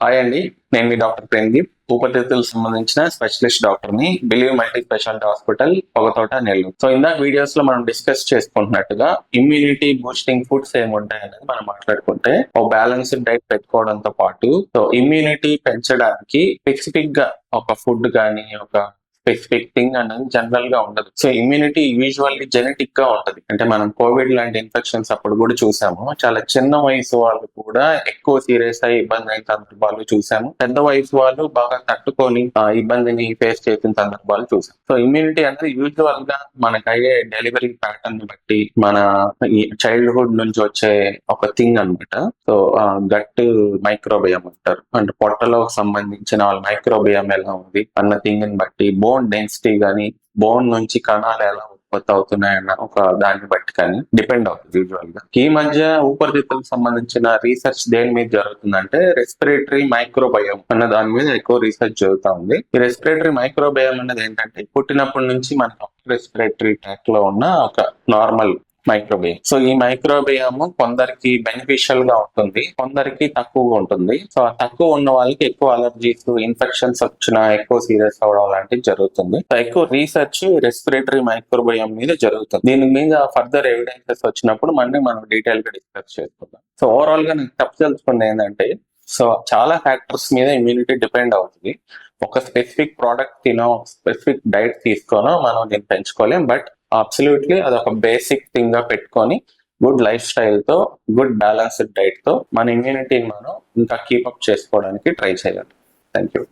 Hi అండి నేను మీ doctor Premdeep ఊపిరితిత్తులకు సంబంధించిన స్పెషలిస్ట్ డాక్టర్ని believe multi speciality hospital Pogathota Nellore. So ఇందాక వీడియోస్లో మనం డిస్కస్ చేసుకుంటున్నట్టుగా ఇమ్యూనిటీ బూస్టింగ్ ఫుడ్స్ ఏమి ఉంటాయనేది మనం మాట్లాడుకుంటే ఒక బ్యాలెన్స్డ్ డైట్ పెట్టుకోవడంతో పాటు సో ఇమ్యూనిటీ పెంచడానికి స్పెసిఫిక్గా ఒక ఫుడ్ కానీ ఒక స్పెసిఫిక్ థింగ్ అనేది జనరల్గా ఉండదు. సో ఇమ్యూనిటీ యూజువల్లీ జెనెటిక్గా ఉంటది. అంటే మనం కోవిడ్ లాంటి ఇన్ఫెక్షన్స్ అప్పుడు కూడా చూసాము. చాలా చిన్న వయసు వాళ్ళు కూడా ఎక్కువ సీరియస్ అయ్యి ఇబ్బంది అయిన సందర్భాలు చూసాము. పెద్ద వయసు వాళ్ళు బాగా తట్టుకొని ఇబ్బందిని ఫేస్ చేసిన సందర్భాలు చూసాం. సో ఇమ్యూనిటీ అనేది యూజువల్గా మనకు అయ్యే డెలివరీ ప్యాటర్న్ బట్టి మన చైల్డ్హుడ్ నుంచి వచ్చే ఒక థింగ్ అన్నమాట. సో గట్ మైక్రోబియం అంటారు. అంటే పొట్టలో సంబంధించిన వాళ్ళ మైక్రోబియం ఎలా ఉంది అన్న థింగ్ని బట్టి బోన్ డెన్సిటీ గానీ బోన్ నుంచి కణాలు ఎలా ఉత్పత్తి అవుతున్నాయన్న ఒక దాన్ని బట్టి కానీ డిపెండ్ అవుతుంది యూజువల్గా. ఈ మధ్య ఊపిరితిత్తులకు సంబంధించిన రీసెర్చ్ దేని మీద జరుగుతుందంటే రెస్పిరేటరీ మైక్రోబయోమ్ అన్న దాని మీద ఎక్కువ రీసెర్చ్ జరుగుతూ ఉంది. ఈ రెస్పిరేటరీ మైక్రోబయోమ్ అనేది ఏంటంటే పుట్టినప్పటి నుంచి మన రెస్పిరేటరీ ట్రాక్లో ఉన్న ఒక నార్మల్ మైక్రోబియం సో ఈ మైక్రోబియం కొందరికి బెనిఫిషియల్గా ఉంటుంది కొందరికి తక్కువగా ఉంటుంది. సో ఆ తక్కువ ఉన్న వాళ్ళకి ఎక్కువ అలర్జీస్ ఇన్ఫెక్షన్స్ వచ్చినా ఎక్కువ సీరియస్ అవడం లాంటివి జరుగుతుంది. సో ఎక్కువ రీసెర్చ్ రెస్పిరేటరీ మైక్రోబియం మీద జరుగుతుంది. దీని మీద ఫర్దర్ ఎవిడెన్సెస్ వచ్చినప్పుడు మళ్ళీ మనం డీటెయిల్గా డిస్కస్ చేసుకుందాం. సో ఓవరాల్గా నేను తప్పదలుచుకుంది ఏంటంటే సో చాలా ఫ్యాక్టర్స్ మీద ఇమ్యూనిటీ డిపెండ్ అవుతుంది. ఒక స్పెసిఫిక్ ప్రోడక్ట్ తినో స్పెసిఫిక్ డైట్ తీసుకోనో మనం దీన్ని పెంచుకోలేం. బట్ అబ్సల్యూట్లీ అదొక బేసిక్ థింగ్గా పెట్టుకొని గుడ్ లైఫ్ స్టైల్తో గుడ్ బ్యాలెన్స్డ్ డైట్తో మన ఇమ్యూనిటీని మనం ఇంకా కీపప్ చేసుకోవడానికి ట్రై చేయాలి. Thank you